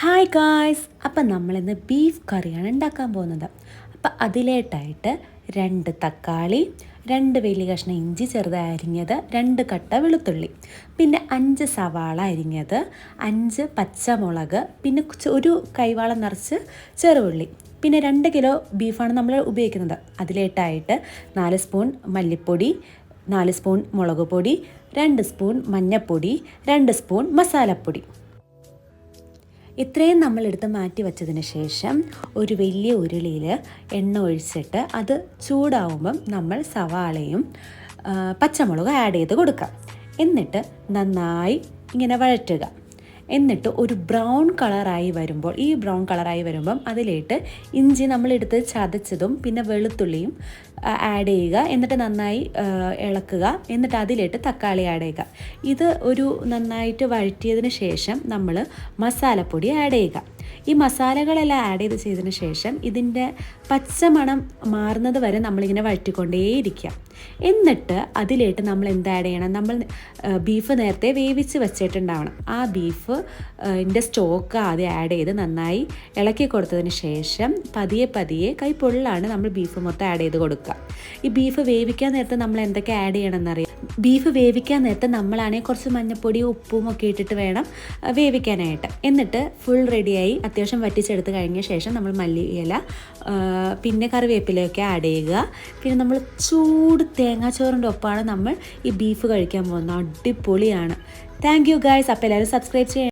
Hi guys അപ്പം നമ്മളിന്ന് beef കറിയാണ് ഉണ്ടാക്കാൻ പോകുന്നത്. അപ്പം അതിലേട്ടായിട്ട് രണ്ട് തക്കാളി രണ്ട് വലിയ കഷ്ണം ഇഞ്ചി ചെറുതായി അരിഞ്ഞത് രണ്ട് കട്ട വെളുത്തുള്ളി പിന്നെ അഞ്ച് സവാള അരിഞ്ഞത് അഞ്ച് പച്ചമുളക് പിന്നെ ഒരു കൈവാളം നിറച്ച് ചെറുള്ളി പിന്നെ രണ്ട് കിലോ ബീഫാണ് നമ്മൾ ഉപയോഗിക്കുന്നത്. അതിലേട്ടായിട്ട് നാല് സ്പൂൺ മല്ലിപ്പൊടി നാല് സ്പൂൺ മുളക് പൊടി രണ്ട് സ്പൂൺ മഞ്ഞൾപ്പൊടി രണ്ട് സ്പൂൺ മസാലപ്പൊടി. ഇത്രയും നമ്മളെടുത്ത് മാറ്റി വെച്ചതിന് ശേഷം ഒരു വലിയ ഉരുളിയിൽ എണ്ണ ഒഴിച്ചിട്ട് അത് ചൂടാവുമ്പം നമ്മൾ സവാളയും പച്ചമുളകും ആഡ് ചെയ്ത് കൊടുക്കാം എന്നിട്ട് നന്നായി ഇങ്ങനെ വഴറ്റുക. എന്നിട്ട് ഒരു ബ്രൗൺ കളറായി വരുമ്പോൾ ഈ ബ്രൗൺ കളറായി വരുമ്പം അതിലേട്ട് ഇഞ്ചി നമ്മളെടുത്ത് ചതച്ചതും പിന്നെ വെളുത്തുള്ളിയും ആഡ് ചെയ്യുക. എന്നിട്ട് നന്നായി ഇളക്കുക. എന്നിട്ട് അതിലേട്ട് തക്കാളി ആഡ് ചെയ്യുക. ഇത് ഒരു നന്നായിട്ട് വഴറ്റിയതിന് ശേഷം നമ്മൾ മസാലപ്പൊടി ആഡ് ചെയ്യുക. ഈ മസാലകളെല്ലാം ആഡ് ചെയ്ത് ചെയ്തതിന് ശേഷം ഇതിന്റെ പച്ചമണം മാറുന്നത് വരെ നമ്മളിങ്ങനെ വഴറ്റിക്കൊണ്ടേയിരിക്കുക. എന്നിട്ട് അതിലേട്ട് നമ്മൾ എന്ത് ആഡ് ചെയ്യണം? നമ്മൾ ബീഫ് നേരത്തെ വേവിച്ച് വെച്ചിട്ടുണ്ടാവണം. ആ ബീഫ് ഇതിന്റെ സ്റ്റോക്ക് ആദ്യം ആഡ് ചെയ്ത് നന്നായി ഇളക്കി കൊടുത്തതിന് ശേഷം പതിയെ പതിയെ കൈ നമ്മൾ ബീഫ് മൊത്തം ആഡ് ചെയ്ത് കൊടുക്കുക. ഈ ബീഫ് വേവിക്കാൻ നേരത്തെ നമ്മൾ എന്തൊക്കെ ആഡ് ചെയ്യണം ചെയ്യണമെന്നറിയാം ബീഫ് വേവിക്കാൻ നേരത്തെ നമ്മളാണെങ്കിൽ കുറച്ച് മഞ്ഞപ്പൊടിയും ഉപ്പും ഒക്കെ ഇട്ടിട്ട് വേണം വേവിക്കാനായിട്ട്. എന്നിട്ട് ഫുൾ റെഡിയായി അത്യാവശ്യം വറ്റിച്ചെടുത്ത് കഴിഞ്ഞ ശേഷം നമ്മൾ മല്ലിയില പിന്നെ കറിവേപ്പിലയൊക്കെ ആഡ് ചെയ്യുക. പിന്നെ നമ്മൾ ചൂട് തേങ്ങാച്ചോറിന്റെ ഒപ്പമാണ് നമ്മൾ ഈ ബീഫ് കഴിക്കാൻ പോകുന്നത്. അടിപൊളിയാണ്. താങ്ക് യു ഗായ്സ് അപ്പോൾ എല്ലാവരും സബ്സ്ക്രൈബ് ചെയ്യണം